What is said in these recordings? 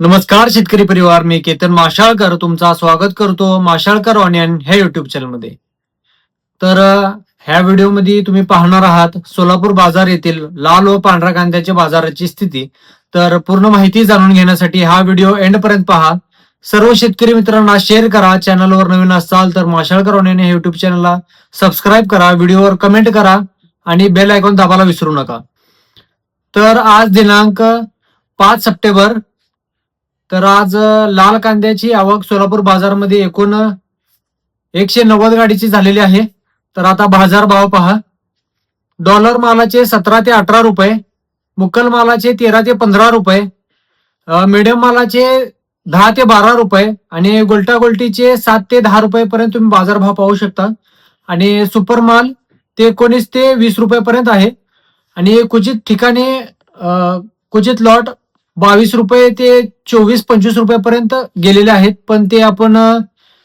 नमस्कार शेतकरी परिवार. मी केतन माशाळकर. तुमचा स्वागत करतो माशाळकर ऑनियन ह्या युट्यूब चॅनलमध्ये तर ह्या व्हिडिओमध्ये तुम्ही पाहणार आहात सोलापूर बाजार येथील लाल व पांढऱ्या कांद्याच्या बाजाराची स्थिती. तर पूर्ण माहिती जाणून घेण्यासाठी हा व्हिडिओ एंड पर्यंत पहा. सर्व शेतकरी मित्रांना शेअर करा. चॅनलवर नवीन असाल तर माशाळकर ऑनियन ह्या युट्यूब चॅनलला सबस्क्राईब करा. व्हिडिओवर कमेंट करा आणि बेल आयकॉन दाबायला विसरू नका. तर आज दिनांक पाच सप्टेंबर. तर आज लाल कांद्याची आवक सोलापूर बाजारमध्ये एकूण एकशे नव्वद गाडीची झालेली आहे. तर आता बाजार भाव पहा. डॉलर मालाचे सतरा ते अठरा रुपये मुक्कल मालाचे तेरा ते पंधरा रुपये मिडियम मालाचे दहा ते बारा रुपये आणि गोलटागोलटीचे सात ते दहा रुपयेपर्यंत तुम्ही बाजारभाव पाहू शकता. आणि सुपर माल ते एकोणीस ते वीस रुपयेपर्यंत आहे. आणि क्वचित ठिकाणी क्वचित लॉट बावीस रुपये ते चोवीस पंचवीस रुपयापर्यंत गेलेले आहेत पण ते आपण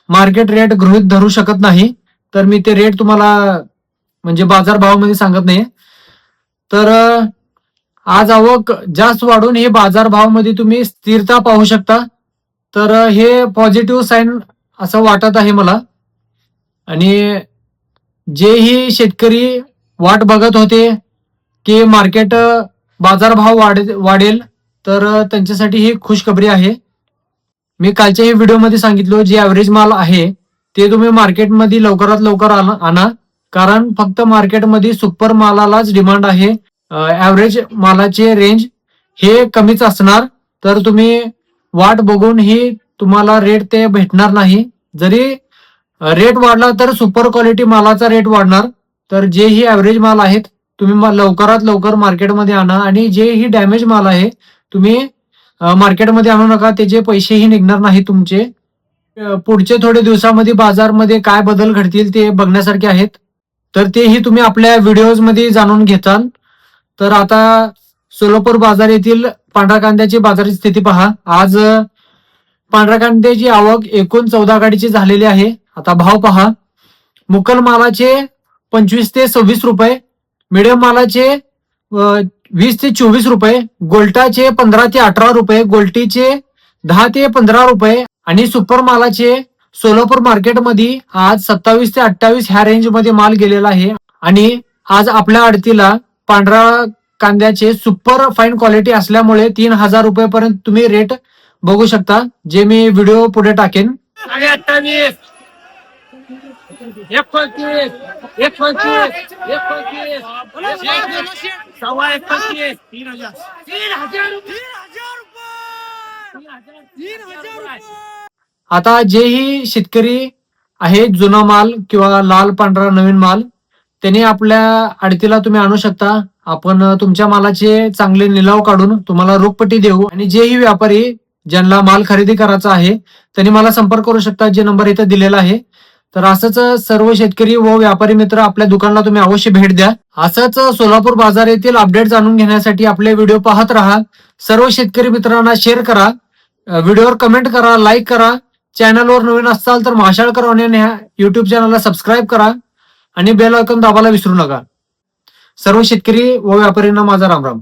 मार्केट रेट गृहित धरू शकत नाही. तर मी ते रेट तुम्हाला म्हणजे बाजार भावामध्ये सांगत नाही तर आज आवक जास्त वाढून हे बाजार भावामध्ये तुम्ही स्थिरता पाहू शकता. तर हे पॉझिटिव्ह साईन असं वाटत आहे मला. आणि जेही शेतकरी वाट बघत होते की मार्केट बाजारभाव वाढ वाढेल तर त्यांच्यासाठी ही खुशखबरी आहे. मी कालच्या व्हिडिओमध्ये सांगितलं जे ॲव्हरेज माल आहे ते तुम्ही मार्केटमध्ये लवकरात लवकर आणा आणा. कारण फक्त मार्केटमध्ये सुपर मालालाच डिमांड आहे. ॲव्हरेज मालाचे रेंज हे कमीच असणार. तर तुम्ही वाट बघून ही तुम्हाला रेट ते भेटणार नाही. जरी रेट वाढला तर सुपर क्वालिटी मालाचा रेट वाढणार. तर जे ही ॲव्हरेज माल आहेत तुम्ही लवकरात लवकर मार्केटमध्ये आणा आणि जे ही डॅमेज माल आहे तुम्ही मार्केटमध्ये आणू नका त्याचे पैसेही निघणार नाही तुमचे पुढचे थोडे दिवसामध्ये बाजारमध्ये काय बदल घडतील ते बघण्यासारखे आहेत. तर तेही तुम्ही आपल्या व्हिडिओजमध्ये जाणून घेताल. तर आता सोलापूर बाजार येथील पांढऱ्या कांद्याची बाजाराची स्थिती पहा. आज पांढऱ्या कांद्याची आवक एकूण चौदा गाडीची झालेली आहे. आता भाव पहा. मुकल मालाचे पंचवीस ते सव्वीस रुपये मिडियम मालाचे वीस ते चोवीस रुपये गोल्टाचे पंधरा ते अठरा रुपये गोल्टीचे दहा ते पंधरा रुपये आणि सुपर मालाचे सोलापूर मार्केटमध्ये आज सत्तावीस ते अठ्ठावीस ह्या रेंजमध्ये माल गेलेला आहे. आणि आज आपल्या आडतीला पांढरा कांद्याचे सुपर फाईन क्वालिटी असल्यामुळे तीन हजार रुपयेपर्यंत तुम्ही रेट बघू शकता जे मी व्हिडिओ पुढे टाकेन. आणि अठ्ठावीस एकोणतीस एकोणतीस एकोणतीस सव्वा एकोणतीस. तीन हजार. तीन हजार तीन हजार तीन हजार आता जेही शेतकरी आहे जुना माल किंवा लाल पांढरा नवीन माल त्यांनी आपल्या आडतीला तुम्ही आणू शकता. आपण तुमच्या मालाचे चांगले निलाव काढून तुम्हाला रोखपट्टी देऊ. आणि जेही व्यापारी ज्यांना माल खरेदी करायचा आहे त्यांनी मला संपर्क करू शकता जे नंबर इथे दिलेला आहे. तर असंच सर्व शेतकरी व व्यापारी मित्र आपल्या दुकानाला तुम्ही अवश्य भेट द्या. असंच सोलापूर बाजार येथील अपडेट जाणून घेण्यासाठी आपले व्हिडिओ पाहत राहा. सर्व शेतकरी मित्रांना शेअर करा. व्हिडिओवर कमेंट करा लाईक करा. चॅनलवर नवीन असाल तर माशाळकर ऑनियन ह्या युट्यूब चॅनलला सबस्क्राईब करा आणि बेल आयकॉन दाबायला विसरू नका. सर्व शेतकरी व व्यापाऱ्यांना माझा रामराम.